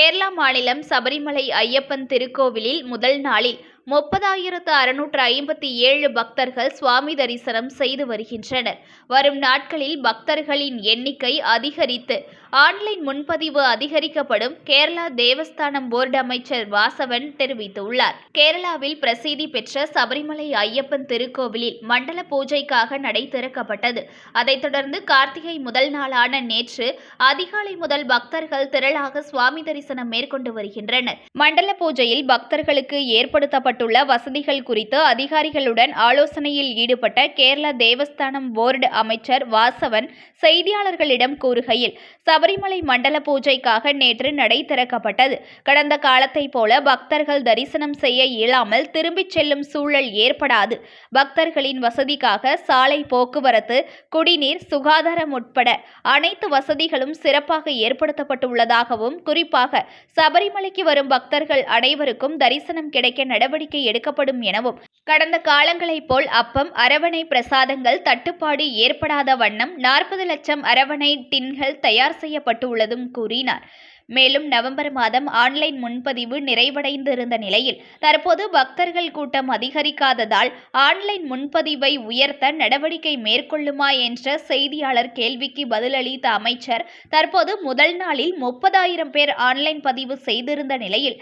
கேரள மாநிலம் சபரிமலை ஐயப்பன் திருக்கோவிலில் முதல் நாளில் முப்பதாயிரத்து அறுநூற்று ஐம்பத்தி ஏழு பக்தர்கள் சுவாமி தரிசனம் செய்து வருகின்றனர். வரும் நாட்களில் பக்தர்களின் எண்ணிக்கை அதிகரித்து ஆன்லைன் முன்பதிவு அதிகரிக்கப்படும் கேரளா தேவஸ்தானம் போர்டு அமைச்சர் வாசவன் தெரிவித்துள்ளார். கேரளாவில் பிரசித்தி பெற்ற சபரிமலை ஐயப்பன் திருக்கோவிலில் மண்டல பூஜைக்காக நடை திறக்கப்பட்டது. அதைத் தொடர்ந்து கார்த்திகை முதல் நாளான நேற்று அதிகாலை முதல் பக்தர்கள் திரளாக சுவாமி தரிசனம் மேற்கொண்டு வருகின்றனர். மண்டல பூஜையில் பக்தர்களுக்கு ஏற்படுத்தப்பட்ட ஏற்படுத்தப்பட்டுள்ள வசதிகள் குறித்து அதிகாரிகளுடன் ஆலோசனையில் ஈடுபட்ட கேரள தேவஸ்தானம் போர்டு அமைச்சர் வாசவன் செய்தியாளர்களிடம் கூறுகையில் சபரிமலை மண்டல பூஜைக்காக நேற்று நடை திறக்கப்பட்டது. கடந்த காலத்தைப் போல பக்தர்கள் தரிசனம் செய்ய இயலாமல் திரும்பிச் செல்லும் சூழல் ஏற்படாது. பக்தர்களின் வசதிக்காக சாலை போக்குவரத்து குடிநீர் சுகாதாரம் உட்பட அனைத்து வசதிகளும் சிறப்பாக ஏற்படுத்தப்பட்டுள்ளதாகவும் குறிப்பாக சபரிமலைக்கு வரும் பக்தர்கள் அனைவருக்கும் தரிசனம் கிடைக்க நடவடிக்கை நடவடிக்கை எடுக்கப்படும் எனவும் கடந்த காலங்களைப் போல் அப்பம் அரவணை பிரசாதங்கள் தட்டுப்பாடு ஏற்படாத வண்ணம் நாற்பது லட்சம் அரவணை டின்கள் தயார் செய்யப்பட்டுள்ளதும் கூறினார். மேலும் நவம்பர் மாதம் ஆன்லைன் முன்பதிவு நிறைவடைந்திருந்த நிலையில் தற்போது பக்தர்கள் கூட்டம் அதிகரிக்காததால் ஆன்லைன் முன்பதிவை உயர்த்த நடவடிக்கை மேற்கொள்ளுமா என்ற செய்தியாளர் கேள்விக்கு பதிலளித்த அமைச்சர் தற்போது முதல் நாளில் முப்பதாயிரம் பேர் ஆன்லைன் பதிவு செய்திருந்த நிலையில்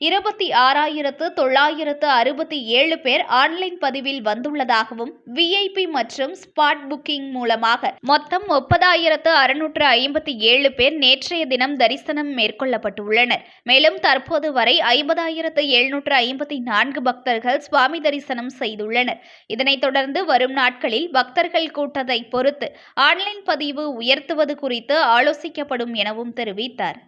இருபத்தி ஆறாயிரத்து தொள்ளாயிரத்து அறுபத்தி ஏழு பேர் ஆன்லைன் பதிவில் வந்துள்ளதாகவும் விஐபி மற்றும் ஸ்பாட் புக்கிங் மூலமாக மொத்தம் முப்பதாயிரத்து அறுநூற்று ஐம்பத்தி ஏழு பேர் நேற்றைய தினம் தரிசனம் மேற்கொள்ளப்பட்டுள்ளனர். மேலும் தற்போது வரை ஐம்பதாயிரத்து எழுநூற்று ஐம்பத்தி நான்கு பக்தர்கள் சுவாமி தரிசனம் செய்துள்ளனர். இதனைத் தொடர்ந்து வரும் நாட்களில் பக்தர்கள் கூட்டத்தை பொறுத்து ஆன்லைன் பதிவு உயர்த்துவது குறித்து ஆலோசிக்கப்படும் எனவும் தெரிவித்தார்.